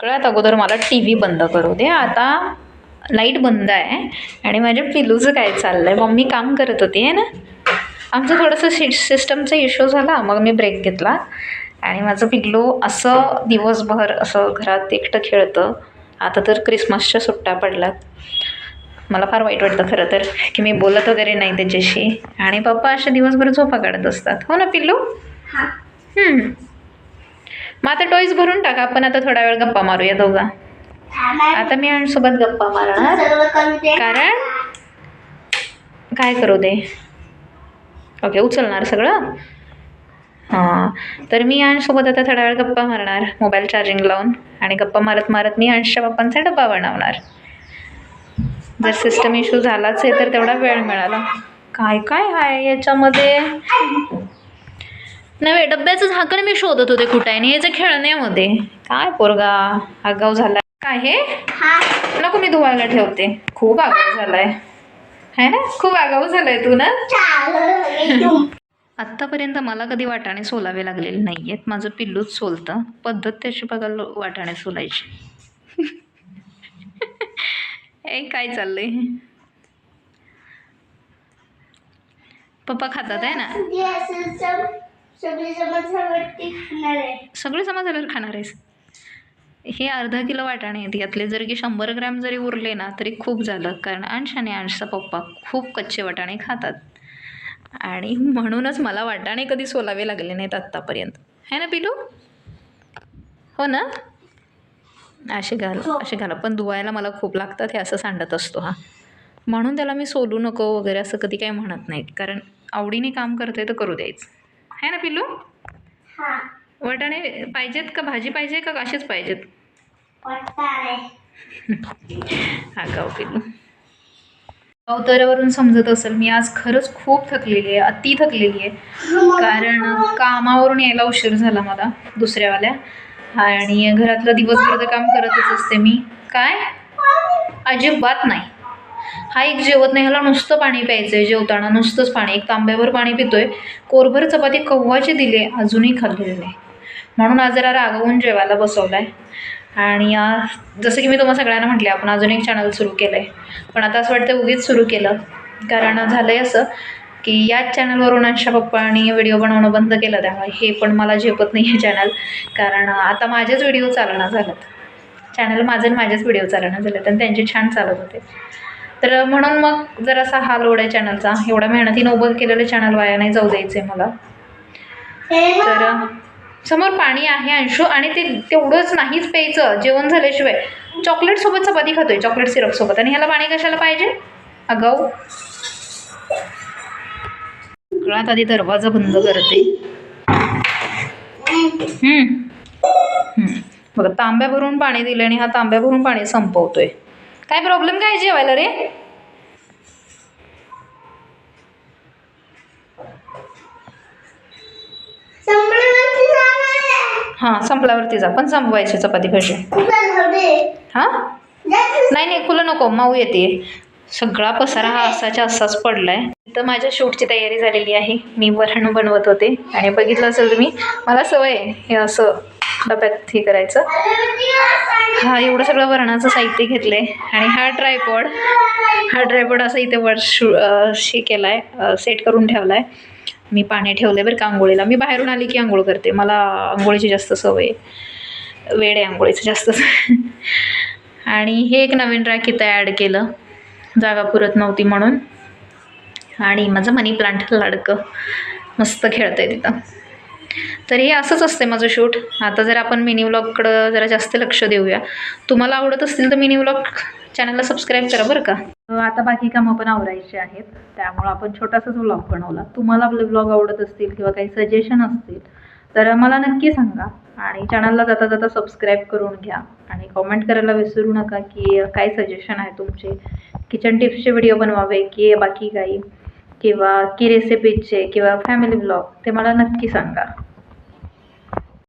सगळ्यात अगोदर मला टी व्ही बंद करू दे. आता लाइट बंद आहे आणि माझ्या पिलूचं काय चाललं आहे मम्मी काम करत होती आहे ना? आमचं थोडंसं सि सिस्टमचा इश्यू झाला मग मी ब्रेक घेतला. आणि माझं पिल्लू असं दिवसभर असं घरात एकटं खेळतं. आता तर क्रिसमसच्या सुट्ट्या पडल्यात. मला फार वाईट वाटतं खरं तर की मी बोलत वगैरे नाही त्याच्याशी. आणि पप्पा असे दिवसभर झोपा काढत असतात. हो ना पिल्लू? हा. मग आता टॉईज भरून टाका आपण आता थोडा वेळ गप्पा मारूया दोघा. आता मी सोबत गप्पा मारणार. कारण काय करू दे? ओके उचलणार सगळं? हां तर मी अंशसोबत आता थोडा वेळ गप्पा मारणार मोबाईल चार्जिंग लावून. आणि गप्पा मारत मारत मी अंशच्या बाप्पांचा डब्बा बनवणार. जर सिस्टम इश्यू झालाच आहे तर तेवढा वेळ मिळाला. काय काय आहे याच्यामध्ये? नव्हे डब्याचं झाकण मी शोधत होते कुठं आहे आणि याच्या खेळण्यामध्ये. काय पोरगा आगाव झाला काय हे? नको मी धुवायला ठेवते. खूप आगाऊ झालाय. है ना? खूप आगाऊ झालाय तू ना? आत्तापर्यंत मला कधी वाटाणे सोलावे लागलेले नाही आहेत माझं पिल्लूच सोलतं. पद्धत त्याची बघायला वाटाणे सोलायची. ए काय चाललंय? पप्पा खातात आहे ना? सगळी आवडती खाणार आहे. सगळे झाल्यावर खाणार आहेस. हे अर्धा किलो वाटाणे आहेत. यातले जर की शंभर ग्रॅम जरी उरले ना तरी खूप झालं. कारण अंश आणि अंशचा पप्पा खूप कच्चे वाटाणे खातात. आणि म्हणूनच मला वाटाणे कधी सोलावे लागले नाहीत आत्तापर्यंत. है ना पिलू? हो ना? असे घाल असे घाला. पण धुवायला मला खूप लागतात हे असं सांडत असतो हा. म्हणून त्याला मी सोलू नको वगैरे असं कधी काही म्हणत नाहीत. कारण आवडीने काम करते तर करू द्यायचं. है ना पिलू हा। वाटाणे पाहिजेत का? भाजी पाहिजे का? असेच पाहिजेत. वाटणार आहे आगाव पिलू अवतारावरून समजत असेल मी आज खरंच खूप थकलेली आहे अति थकलेली आहे. कारण कामावरून यायला उशीर झाला मला दुसऱ्यावाल्या. आणि घरातलं दिवसभर तर काम करतच असते मी. काय? अजिबात नाही. हा एक जेवत नाही ह्याला नुसतं पाणी प्यायचं आहे जेवताना नुसतंच पाणी. एक तांब्यावर पाणी पितोय कोरभर चपाती कव्वाचे दिली अजूनही खाल्लेली नाही. म्हणून आज जरा रागवून जेवायला बसवला आहे आणि जसं की मी तुम्हाला सगळ्यांना म्हटले आपण अजून एक चॅनल सुरू केलं आहे पण आता असं वाटतं उगीच सुरू केलं. कारण झालं आहे असं की याच चॅनलवरून अशा पप्पांनी व्हिडिओ बनवणं बंद केलं त्यामुळे. हे पण मला झेपत नाही आहे चॅनल कारण आता माझेच व्हिडिओ चालना झालेत चॅनल माझे आणि माझेच व्हिडिओ चालना झालेत आणि त्यांचे छान चालत होते. तर म्हणून मग जरासा हा लोड आहे चॅनलचा एवढ्या मेहनतीनं उभं केलेलं चॅनल वाया नाही जाऊ द्यायचं आहे मला. तर समोर पाणी आहे अंशू आणि ते तेवढंच नाहीच प्यायचं. जेवण झाल्याशिवाय चॉकलेटसोबत चपाती खातोय चॉकलेट सिरपसोबत आणि ह्याला पाणी कशाला पाहिजे? अगाऊ सगळ्यात आधी दरवाजा बंद करते. हम्म. हम्म. बघा तांब्या भरून पाणी दिलं आणि हा तांब्या भरून पाणी संपवतोय. काय प्रॉब्लेम काय जेवायला रे? आहे. हां संपल्यावरती जा. पण संपवायची चपाती भाजी. हां? नाही नाही खुलं नको. माऊ येते. सगळा पसारा हा असाच्या असाच पडलाय. तर माझ्या शूटची तयारी झालेली आहे. मी वरण बनवत होते. आणि बघितलं असेल तुम्ही मला सवय आहे हे असं डब्यात हे करायचं. हा एवढं सगळं वर्णाचं साहित्य घेतलं आहे आणि हा ट्रायपॉड हा ट्रायपॉड असं इथे वर शू शे केला आहे सेट करून ठेवला आहे मी पाणी ठेवलं बरं का आंघोळीला. मी बाहेरून आली की आंघोळ करते. मला आंघोळीची जास्त सवय वेळ आहे आंघोळीचं जास्त. आणि हे एक नवीन ट्रॅक इथं ॲड केलं. जागा पुरत नव्हती म्हणून. आणि माझं मनी प्लांट लाडकं. मस्त खेळतं आहे तिथं. तर हे असंच असते माझं शूट. आता जर आपण मिनी व्लॉगकडं जरा जास्त लक्ष देऊया. तुम्हाला आवडत असतील तर मिनी व्लॉग चॅनलला सबस्क्राईब करा बरं का. आता बाकी कामं पण आवरायची आहेत. त्यामुळं आपण छोटासाच व्लॉग बनवला. तुम्हाला आपले व्लॉग आवडत असतील किंवा काही सजेशन असतील तर मला नक्की सांगा. आणि चॅनलला जाता जाता सबस्क्राईब करून घ्या. आणि कॉमेंट करायला विसरू नका की काय सजेशन आहे तुमचे. किचन टिप्सचे व्हिडिओ बनवावे की बाकी काही किंवा की रेसिपीजचे किंवा फॅमिली ब्लॉग ते मला नक्की सांगा.